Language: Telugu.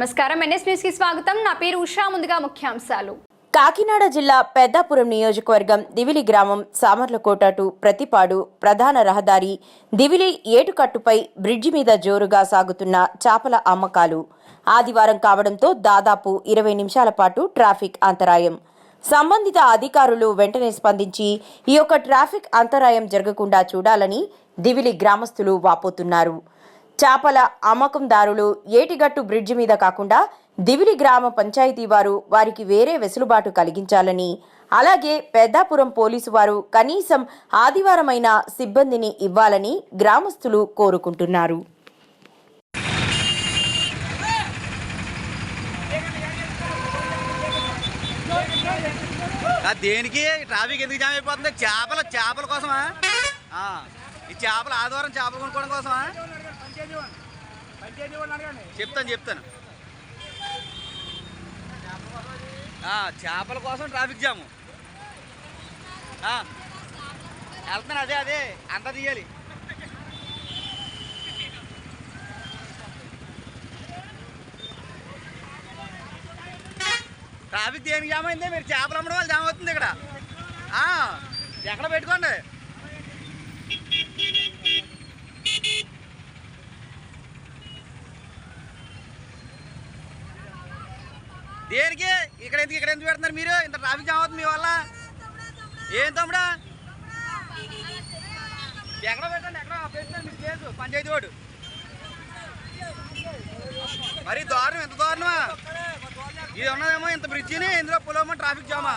నమస్కారం. ఎన్ఎస్ న్యూస్కి స్వాగతం. నా పేరు ఉషా. ముందుగా ముఖ్యాంశాలు. కాకినాడ జిల్లా పెద్దాపురం నియోజకవర్గం దివిలి గ్రామం సామర్లకోట టు ప్రతిపాడు ప్రధాన రహదారి దివిలి ఏటుకట్టుపై బ్రిడ్జి మీద జోరుగా సాగుతున్న చేపల అమ్మకాలు. ఆదివారం కావడంతో దాదాపు ఇరవై నిమిషాల పాటు ట్రాఫిక్ అంతరాయం. సంబంధిత అధికారులు వెంటనే స్పందించి ఈ యొక్క ట్రాఫిక్ అంతరాయం జరగకుండా చూడాలని దివిలి గ్రామస్తులు వాపోతున్నారు. చేపల అమ్మకందారులు ఏటిగట్టు బ్రిడ్జి మీద కాకుండా దివిలి గ్రామ పంచాయతీ వారు వారికి వేరే వెసులుబాటు కలిగించాలని అలాగే పెద్దాపురం పోలీసు వారు కనీసం ఆదివారమైన సిబ్బందిని ఇవ్వాలని గ్రామస్తులు కోరుకుంటున్నారు. దేనికి? ట్రాఫిక్ ఎందుకు జామ్ అయిపోతుంది? చేపల చేపల కోసమా? ఈ చేపలు ఆదివారం చేపలు కొనుక్కోవడం కోసమా? చెప్తాను చెప్తాను. ఆ, చేపల కోసం ట్రాఫిక్ జాము. ఆ, వెళ్తున్నాను అదే అదే అంత తీయాలి. ట్రాఫిక్ దేనికి జామ్ అయింది? మీరు చేపలు అమ్మడం వాళ్ళు జామ్ అవుతుంది ఇక్కడ. ఆ, ఎక్కడ పెట్టుకోండి? దేనికి? ఇక్కడ ఎందుకు ఇక్కడ ఎందుకు పెడుతున్నారు మీరు? ఇంత ట్రాఫిక్ జామ్ అవుతుంది మీ వల్ల. ఏం తమ్ముడా? ఎక్కడ పెట్టండి ఎక్కడ పెట్టండి మీకు పంచాయతీ వాడు మరి దారుణం ఎంత దారుణమా? ఇది ఉన్నదేమో ఇంత బ్రిడ్జిని ఇందులో పొలమో ట్రాఫిక్ జామా